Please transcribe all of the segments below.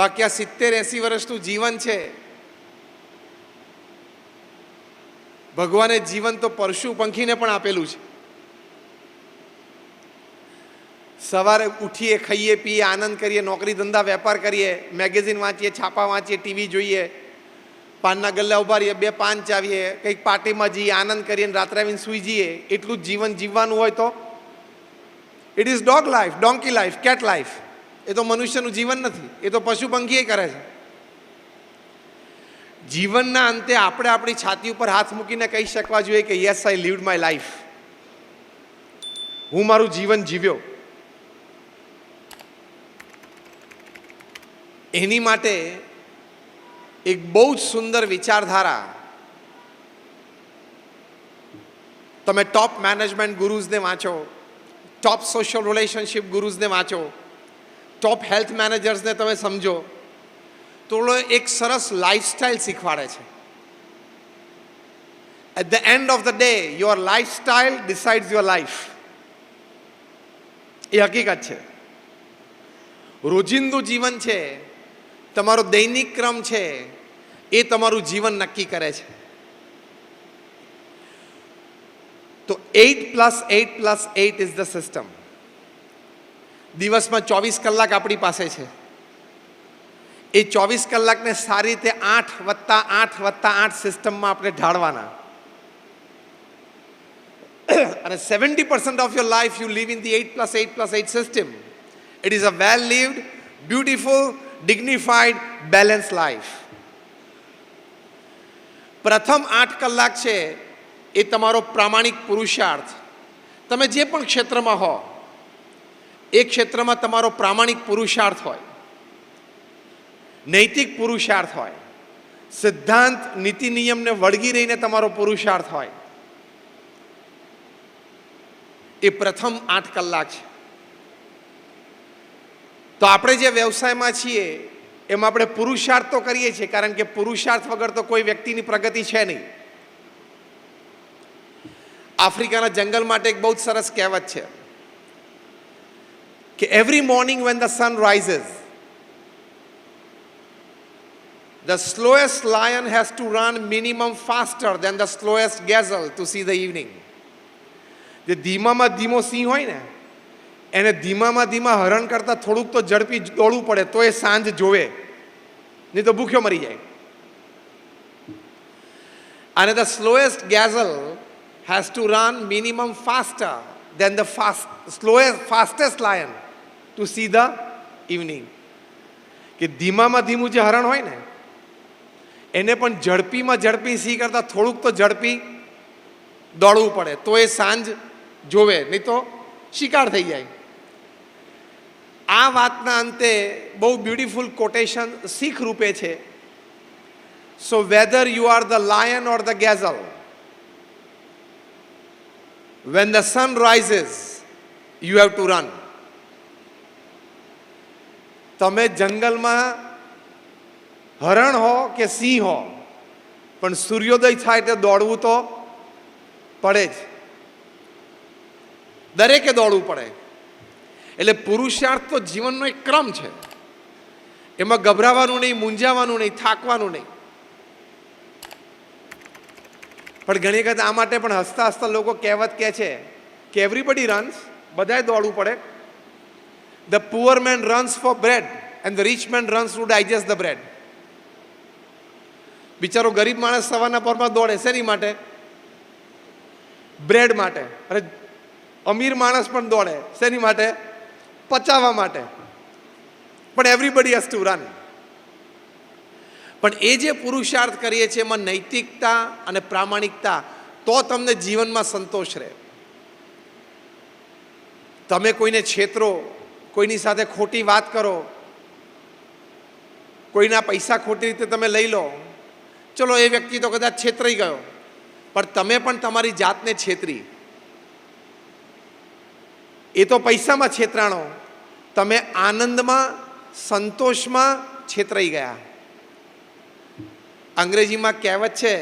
બાકી આ સિત્તેર એંસી વર્ષનું જીવન છે. ભગવાને જીવન તો પરશુ પંખીને પણ આપેલું છે. સવારે ઉઠીએ, ખાઈએ, પીએ, આનંદ કરીએ, નોકરી ધંધા, વેપાર કરીએ, મેગેઝિન વાંચીએ, છાપા વાંચીએ, ટીવી જોઈએ, પાનના ગલ્લા ઊભા રહીએ બે પાન ચાવીએ, કંઈક પાર્ટીમાં જઈએ, આનંદ કરીએ અને રાત્રે આવીને સૂઈ જઈએ, એટલું જ જીવન જીવવાનું હોય તો? It is dog life donkey life cat life એ તો મનુષ્યનું જીવન નથી. એ તો પશુ પંખીએ કરે છે. જીવનના અંતે આપણે આપણી છાતી ઉપર હાથ મૂકીને કહી શકવા જોઈએ કે yes I lived my life હું મારું જીવન જીવ્યો. એની માટે એક બહુ જ સુંદર વિચારધારા તમે ટોપ મેનેજમેન્ટ ગુરુઝને વાંચો ટોપ સોશિયલ રિલેશનશિપ ગુરુઝને વાંચો ટોપ હેલ્થ મેનેજર્સને તમે સમજો, તો એ એક સરસ લાઈફસ્ટાઈલ શીખવાડે છે. At the end of the day your lifestyle decides your life એ હકીકત છે. રોજિંદુ જીવન છે, તમારો દૈનિક ક્રમ છે, એ તમારું જીવન નક્કી કરે છે. તો eight plus eight plus eight is the system દિવસમાં ચોવીસ કલાક આપણી પાસે છે. એ ચોવીસ કલાકને સારી રીતે આઠ વત્તા આઠ વત્તા આઠ સિસ્ટમમાં આપણે ઢાળવાના. અને seventy percent of your life you live in the eight plus eight plus eight system. It is a well lived, beautiful, dignified, balance life. પ્રથમ આઠ કલાક છે એ તમારો પ્રામાણિક પુરુષાર્થ. તમે જે પણ ક્ષેત્રમાં હો એ ક્ષેત્રમાં તમારો પ્રામાણિક પુરુષાર્થ હોય, નૈતિક પુરુષાર્થ હોય, સિદ્ધાંત, નીતિ, નિયમને વળગી રહીને તમારો પુરુષાર્થ હોય, એ પ્રથમ આઠ કલાક છે. તો આપણે જે વ્યવસાયમાં છીએ, એમાં આપણે પુરુષાર્થ તો કરીએ છીએ, કારણ કે પુરુષાર્થ વગર તો કોઈ વ્યક્તિની પ્રગતિ છે નહીં. આફ્રિકાના જંગલ માટે એક બહુ જ સરસ કહેવત છે. કે every morning when the sun rises The slowest lion has to run minimum faster than the slowest gazelle to see the evening. જે ધીમામાં ધીમો સિંહ હોય ને એને ધીમામાં ધીમા હરણ કરતાં થોડુંક તો ઝડપી દોડવું પડે તો એ સાંજ જોવે નહીં તો ભૂખ્યો મરી જાય અને the slowest gazelle has to run minimum faster than the fast slowest fastest lion to see the evening કે ધીમામાં ધીમું જે હરણ હોય ને, એને પણ ઝડપીમાં ઝડપી સી કરતાં થોડુંક તો ઝડપી દોડવું પડે. તો એ સાંજ જોવે, નહીં તો શિકાર થઈ જાય. આ વાતના અંતે બહુ બ્યુટિફુલ કોટેશન શીખ રૂપે છે. So whether you are the lion or the gazelle when the sun rises you have to run તમે જંગલમાં હરણ હો કે સિંહ હો? પણ સૂર્યોદય થાય એટલે દોડવું તો પડે જ. દરેકે દોડવું પડે. એટલે પુરુષાર્થ તો જીવનનો એક ક્રમ છે. એમાં ગભરાવાનું નહીં, મૂંઝાવાનું નહીં, થાકવાનું નહીં. પણ ઘણી વખત આ માટે પણ હસતા હસતા લોકો કહેવત કહે છે કે એવરીબડી રન્સ બધાએ દોડવું પડે. The poor man runs for bread and the rich man runs to digest the bread બિચારો ગરીબ માણસ સવારના પરમાં દોડે, શેની માટે? બ્રેડ માટે. અને અમીર માણસ પણ દોડે, શેની માટે? પચાવવા માટે. પણ એવરીબડી હેઝ ટુ રન પણ એ જે પુરુષાર્થ કરીએ છીએ, એમાં નૈતિકતા અને પ્રામાણિકતા, તો તમને જીવનમાં સંતોષ રહે. તમે કોઈને છેતરો કોઈની સાથે ખોટી વાત કરો, કોઈના પૈસા ખોટી રીતે તમે લઈ લો, ચલો એ વ્યક્તિ તો કદાચ છેતરાઈ ગયો, પણ તમે પણ તમારી જાતને છેતરી. એ તો પૈસામાં છેતરાણો, તમે આનંદમાં, સંતોષમાં છેતરાઈ ગયા. અંગ્રેજીમાં કહેવત છે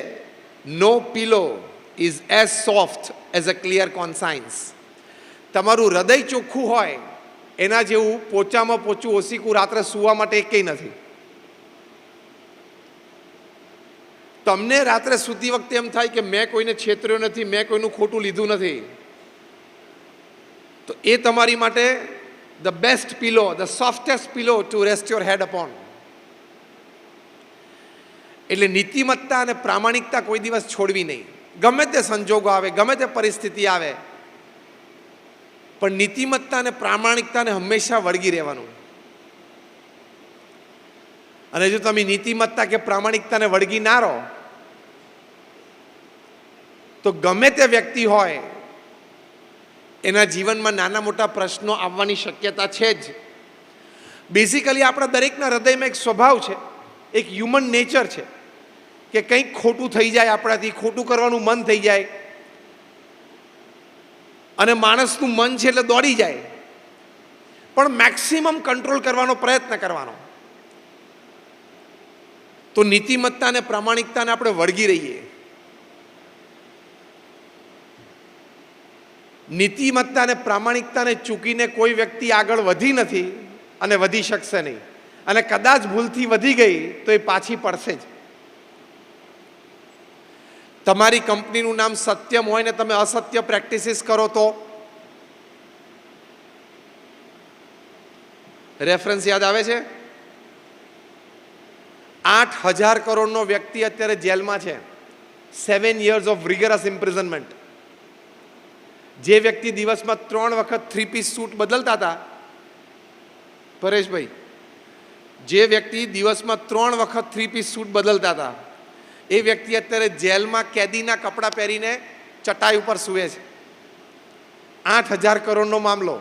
no pillow is as soft as a clear conscience તમારું હૃદય ચોખ્ખું હોય એના જેવું પોચામાં પોચું ઓસીકું રાત્રે સૂવા માટે એકેય નથી. તમને રાત્રે સૂતી વખતે એમ થાય કે મેં કોઈને છેતર્યો નથી, મેં કોઈનું ખોટું લીધું નથી. તો એ તમારી માટે the best pillow the softest pillow to rest your head upon એટલે નીતિમત્તા અને પ્રામાણિકતા કોઈ દિવસ છોડવી નહીં. ગમે તે સંજોગો આવે, ગમે તે પરિસ્થિતિ આવે પણ નીતિમત્તા અને પ્રામાણિકતાને હંમેશા વળગી રહેવાનું. અને જો તમે નીતિમત્તા કે પ્રામાણિકતાને વળગી ના રહો, તો ગમે તે વ્યક્તિ હોય, એના જીવનમાં નાના મોટા પ્રશ્નો આવવાની શક્યતા છે જ. બેઝિકલી આપણા દરેકના હૃદયમાં એક સ્વભાવ છે, એક હ્યુમન નેચર છે, કે કંઈક ખોટું થઈ જાય આપણાથી, ખોટું કરવાનું મન થઈ જાય અને માણસનું મન છે એટલે દોડી જાય. પણ મેક્સિમમ કંટ્રોલ કરવાનો પ્રયત્ન કરવાનો. તો નીતિમત્તા અને પ્રામાણિકતાને આપણે વળગી રહીએ. નીતિમત્તા અને પ્રામાણિકતાને ચૂકીને કોઈ વ્યક્તિ આગળ વધી નથી અને વધી શકશે નહીં. અને કદાચ ભૂલથી વધી ગઈ તો એ પાછી પડશે જ. તમારી કંપનીનું નામ સત્યમ હોય ને તમે અસત્ય પ્રેક્ટિસિસ કરો તો? રેફરન્સ યાદ આવે છે? આઠ હજાર કરોડનો વ્યક્તિ અત્યારે જેલમાં છે. Seven years of rigorous imprisonment. જે વ્યક્તિ દિવસમાં ત્રણ વખત થ્રી પીસ સૂટ બદલતા હતા, પરેશભાઈ, જે વ્યક્તિ દિવસમાં ત્રણ વખત થ્રી પીસ સૂટ બદલતા હતા એ વ્યક્તિ અત્યારે જેલમાં કેદીના કપડાં પહેરીને ચટાઈ ઉપર સૂવે છે. આઠ હજાર કરોડનો મામલો.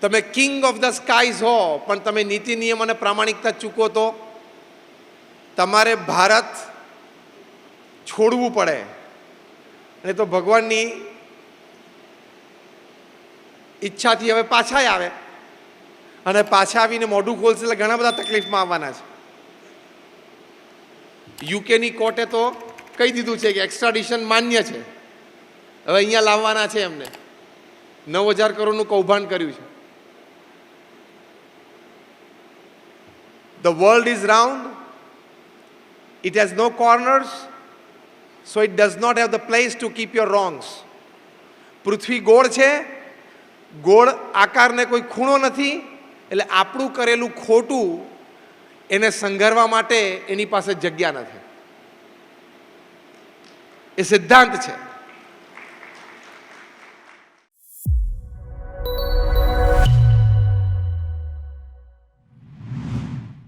તમે કિંગ ઓફ ધ સ્કાઈઝ હો, પણ તમે નીતિ, નિયમ અને પ્રામાણિકતા ચૂકો તો તમારે ભારત છોડવું પડે. અને તો ભગવાનની ઈચ્છાથી હવે પાછા આવે. અને પાછા આવીને મોઢું ખોલશે એટલે ઘણા બધા તકલીફમાં આવવાના છે. યુકેની કોર્ટે તો કહી દીધું છે કે એક્સ્ટ્રાડિશન માન્ય છે. હવે અહીંયા લાવવાના છે એમને. નવ હજાર કરોડનું કૌભાંડ કર્યું છે. The world is round it has no corners so it does not have the place to keep your wrongs પૃથ્વી ગોળ છે. ગોળ આકારને કોઈ ખૂણો નથી. એટલે આપણું કરેલું ખોટું એને સંઘરવા માટે એની પાસે જગ્યા નથી. એ સિદ્ધાંત છે.